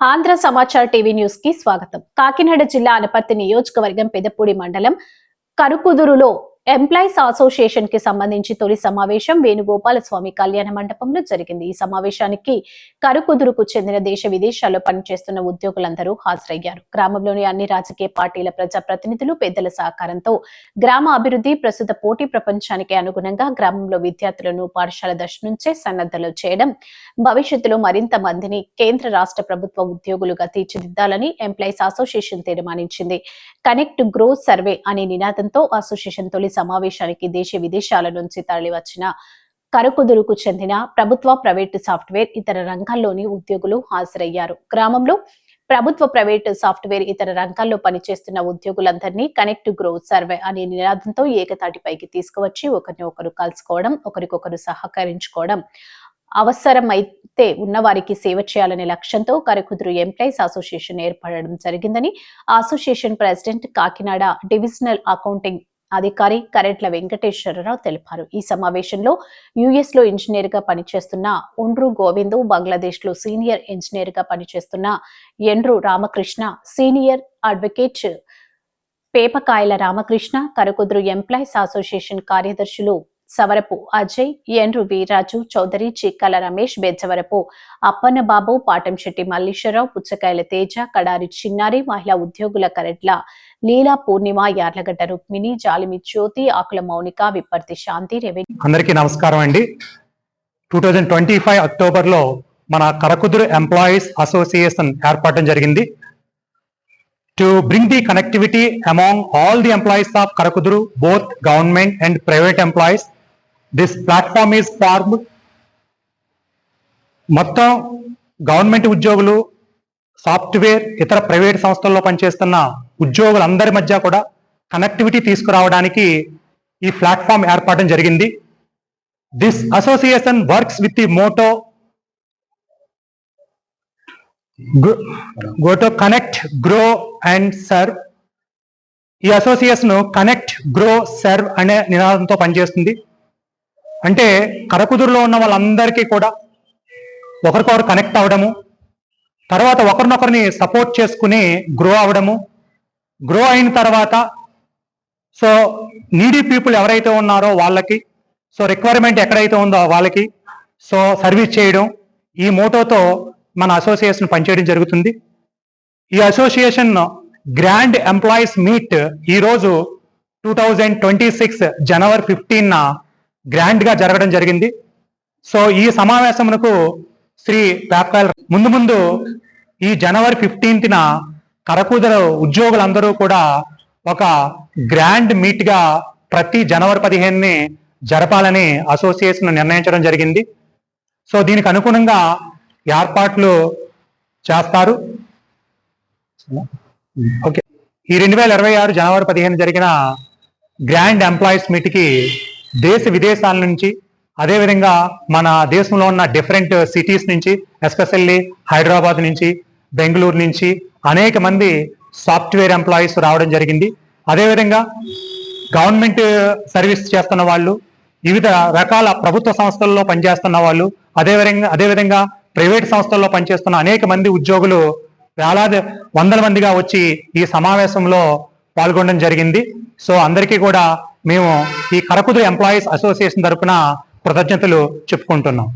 ఆంధ్ర సమాచార టీవీ న్యూస్కి స్వాగతం. కాకినాడ జిల్లా అనపర్తి నియోజకవర్గం పెదపూడి మండలం కరుకుదురులో ఎంప్లాయీస్ అసోసియేషన్కి సంబంధించి తొలి సమావేశం వేణుగోపాల స్వామి కళ్యాణ మండపంలో జరిగింది. ఈ సమావేశానికి కరుకుదురుకు చెందిన దేశ విదేశాల్లో పనిచేస్తున్న ఉద్యోగులందరూ హాజరయ్యారు. గ్రామంలోని అన్ని రాజకీయ పార్టీల ప్రజా ప్రతినిధులు పెద్దల సహకారంతో గ్రామ అభివృద్ధి ప్రస్తుత పోటీ ప్రపంచానికి అనుగుణంగా గ్రామంలో విద్యార్థులను పాఠశాల దశ నుంచే సన్నద్ధలు చేయడం భవిష్యత్తులో మరింత మందిని కేంద్ర రాష్ట్ర ప్రభుత్వ ఉద్యోగులుగా తీర్చిదిద్దాలని ఎంప్లాయీస్ అసోసియేషన్ తీర్మానించింది. కనెక్ట్ గ్రో సర్వే అనే నినాదంతో అసోసియేషన్ తొలి సమావేశానికి దేశ విదేశాల నుంచి తరలివచ్చిన కరకుదురుకు చెందిన ప్రభుత్వ ప్రైవేటు సాఫ్ట్వేర్ ఇతర రంగాల్లోని ఉద్యోగులు హాజరయ్యారు. గ్రామంలో ప్రభుత్వ ప్రైవేటు సాఫ్ట్వేర్ ఇతర రంగాల్లో పనిచేస్తున్న ఉద్యోగులందరినీ కనెక్ట్ గ్రో సర్వే అనే నినాదంతో ఏకతాటిపైకి తీసుకువచ్చి ఒకరిని ఒకరు కలుసుకోవడం ఒకరికొకరు సహకరించుకోవడం అవసరమైతే ఉన్నవారికి సేవ చేయాలనే లక్ష్యంతో కరకుదురు ఎంప్లాయీస్ అసోసియేషన్ ఏర్పడడం జరిగిందని association president Kakinada divisional accounting అధికారి కరెట్ల వెంకటేశ్వరరావు తెలిపారు. ఈ సమావేశంలో యుఎస్లో ఇంజనీర్గా పనిచేస్తున్న ఉండ్రు గోవిందు బంగ్లాదేశ్లో సీనియర్ ఇంజనీర్గా పనిచేస్తున్న Endru Ramakrishna senior advocate Pepakayala Ramakrishna Karakuduru employees association కార్యదర్శులు సవరపు అజయ్ ఎండ్రు వీరాజు చౌదరి చిక్కల రమేష్ బెజ్జవరపు అప్పన్నబాబు పాటంశెట్టి మల్లీశ్వరరావు పుచ్చకాయల తేజ కడారి చిన్నారి మహిళా ఉద్యోగుల కరెట్ల లీలా పూర్ణిమ యార్లగడ్డ రుక్మిణి జాలిమి జ్యోతి ఆకుల మౌనిక విప్పర్తి శాంతి రెవెన్యూ. అందరికీ నమస్కారం అండి. టూ థౌజండ్ ట్వంటీ ఫైవ్ అక్టోబర్లో మన కరకుదురు ఎంప్లాయీస్ అసోసియేషన్ ఏర్పడడం జరిగింది. To bring the connectivity among all the employees of Karakuduru both government and private employees this platform is form మొత్తం గవర్నమెంట్ ఉద్యోగులు సాఫ్ట్వేర్ ఇతర ప్రైవేట్ సంస్థల్లో పనిచేస్తున్న ఉద్యోగులందరి మధ్య కూడా కనెక్టివిటీ తీసుకురావడానికి ఈ ప్లాట్ఫామ్ ఏర్పడడం జరిగింది. This association works with the motto go to connect grow and serve ఈ అసోసియేషన్ కనెక్ట్ గ్రో సర్వ్ అనే నినాదంతో పనిచేస్తుంది. అంటే కరకుదురులో ఉన్న వాళ్ళందరికీ కూడా ఒకరికొకరు కనెక్ట్ అవ్వడము తర్వాత ఒకరినొకరిని సపోర్ట్ చేసుకుని గ్రో అవ్వడము గ్రో అయిన తర్వాత సో నీడీ పీపుల్ ఎవరైతే ఉన్నారో వాళ్ళకి సో రిక్వైర్మెంట్ ఎక్కడైతే ఉందో వాళ్ళకి సో సర్వీస్ చేయడం ఈ మోటోతో మన అసోసియేషన్ పనిచేయడం జరుగుతుంది. ఈ అసోసియేషన్ గ్రాండ్ ఎంప్లాయీస్ మీట్ ఈరోజు two thousand twenty six January fifteen గ్రాండ్గా జరగడం జరిగింది. సో ఈ సమావేశమునకు శ్రీ పేపకాయల ముందు ముందు ఈ జనవరి ఫిఫ్టీన్త్న కరకూదల ఉద్యోగులందరూ కూడా ఒక గ్రాండ్ మీట్గా ప్రతి జనవరి పదిహేనుని జరపాలని అసోసియేషన్ నిర్ణయించడం జరిగింది. సో దీనికి అనుగుణంగా ఏర్పాట్లు చేస్తారు. ఓకే. ఈ రెండు వేల ఇరవై ఆరు జనవరి పదిహేను జరిగిన గ్రాండ్ ఎంప్లాయీస్ మీట్కి దేశ విదేశాల నుంచి అదేవిధంగా మన దేశంలో ఉన్న డిఫరెంట్ సిటీస్ నుంచి ఎస్పెషల్లీ హైదరాబాద్ నుంచి బెంగళూరు నుంచి అనేక మంది సాఫ్ట్వేర్ ఎంప్లాయీస్ రావడం జరిగింది. అదేవిధంగా గవర్నమెంట్ సర్వీస్ చేస్తున్న వాళ్ళు వివిధ రకాల ప్రభుత్వ సంస్థల్లో పనిచేస్తున్న వాళ్ళు అదేవిధంగా అదేవిధంగా ప్రైవేట్ సంస్థల్లో పనిచేస్తున్న అనేక మంది ఉద్యోగులు వేలాది వందల మందిగా వచ్చి ఈ సమావేశంలో పాల్గొనడం జరిగింది. సో అందరికీ కూడా మేము ఈ కరకుదు ఎంప్లాయీస్ అసోసియేషన్ తరఫున కృతజ్ఞతలు చెప్పుకుంటున్నాం.